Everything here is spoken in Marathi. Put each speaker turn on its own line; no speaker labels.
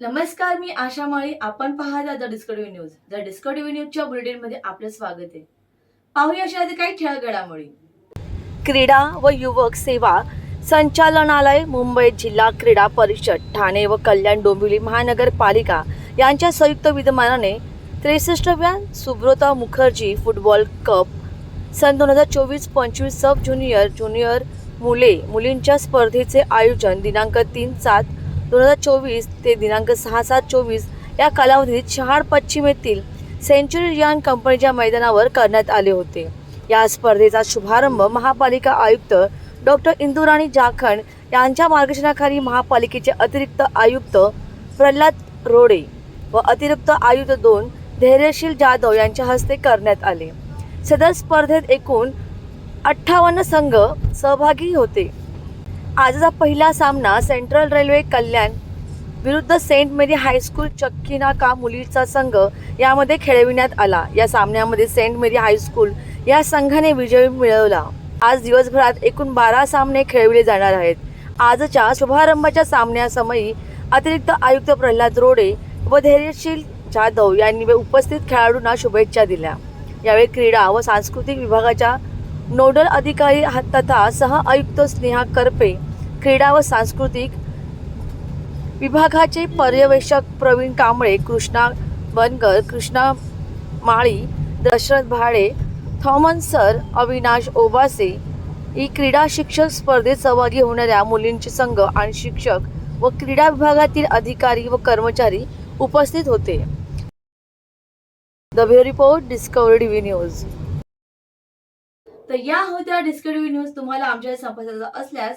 नमस्कार मी आशा माळी. आपण पाहता the Discovery News. The Discovery न्यूजच्या बुलेटिनमध्ये आपलं स्वागत आहे. पाहूया अशा आधी काही खेळ घडामोडी क्रीडा व युवक सेवा संचालनालय मुंबई जिल्हा क्रीडा परिषद ठाणे व कल्याण डोंबिवली महानगरपालिका यांच्या संयुक्त विद्यमानाने त्रेसष्टव्या सुब्रता मुखर्जी फुटबॉल कप सन दोन हजार चोवीस पंचवीस सब ज्युनियर ज्युनियर मुले मुलींच्या स्पर्धेचे आयोजन दिनांक तीन सात दोन हजार चोवीस ते दिनांक सहा सात चोवीस या कालावधीत शहाड पश्चिम येथील सेंचुरियन कंपनीच्या मैदानावर करण्यात आले होते. या स्पर्धेचा शुभारंभ महापालिका आयुक्त डॉक्टर इंदुराणी जाखंड यांच्या मार्गदर्शनाखाली महापालिकेचे अतिरिक्त आयुक्त प्रल्हाद रोडे व अतिरिक्त आयुक्त दोन धैर्यशील जाधव यांच्या हस्ते करण्यात आले. सदर स्पर्धेत एकूण अठ्ठावन्न संघ सहभागी होते. आजचा पहिला सामना सेंट्रल रेल्वे कल्याण विरुद्ध सेंट मेरी हायस्कूल चक्कीनाका मुलीचा संघ यामध्ये खेळविण्यात आला. या सामन्यामध्ये सेंट मेरी हायस्कूल या संघाने विजय मिळवला. आज दिवसभरात एकूण बारा सामने खेळविले जाणार आहेत. आजच्या शुभारंभाच्या सामन्यासमयी अतिरिक्त आयुक्त प्रल्हाद रोडे व धैर्यशील जाधव यांनी उपस्थित खेळाडूंना शुभेच्छा दिल्या. यावेळी क्रीडा व सांस्कृतिक विभागाच्या नोडल अधिकारी तथा सह आयुक्त स्नेहा करपे क्रीडा व सांस्कृतिक विभागाचे पर्यवेक्षक प्रवीण कांबळे कृष्णा बनकर कृष्णा माळी दशरथ भाडे थॉमन सर अविनाश ओबासे ही क्रीडा शिक्षक स्पर्धेत सहभागी होणाऱ्या मुलींचे संघ आणि शिक्षक व क्रीडा विभागातील अधिकारी व कर्मचारी उपस्थित होते. The report Discovery V News तर या होत्या डिस्कवरी न्यूज तुम्हाला आमच्या संपर्क असल्यास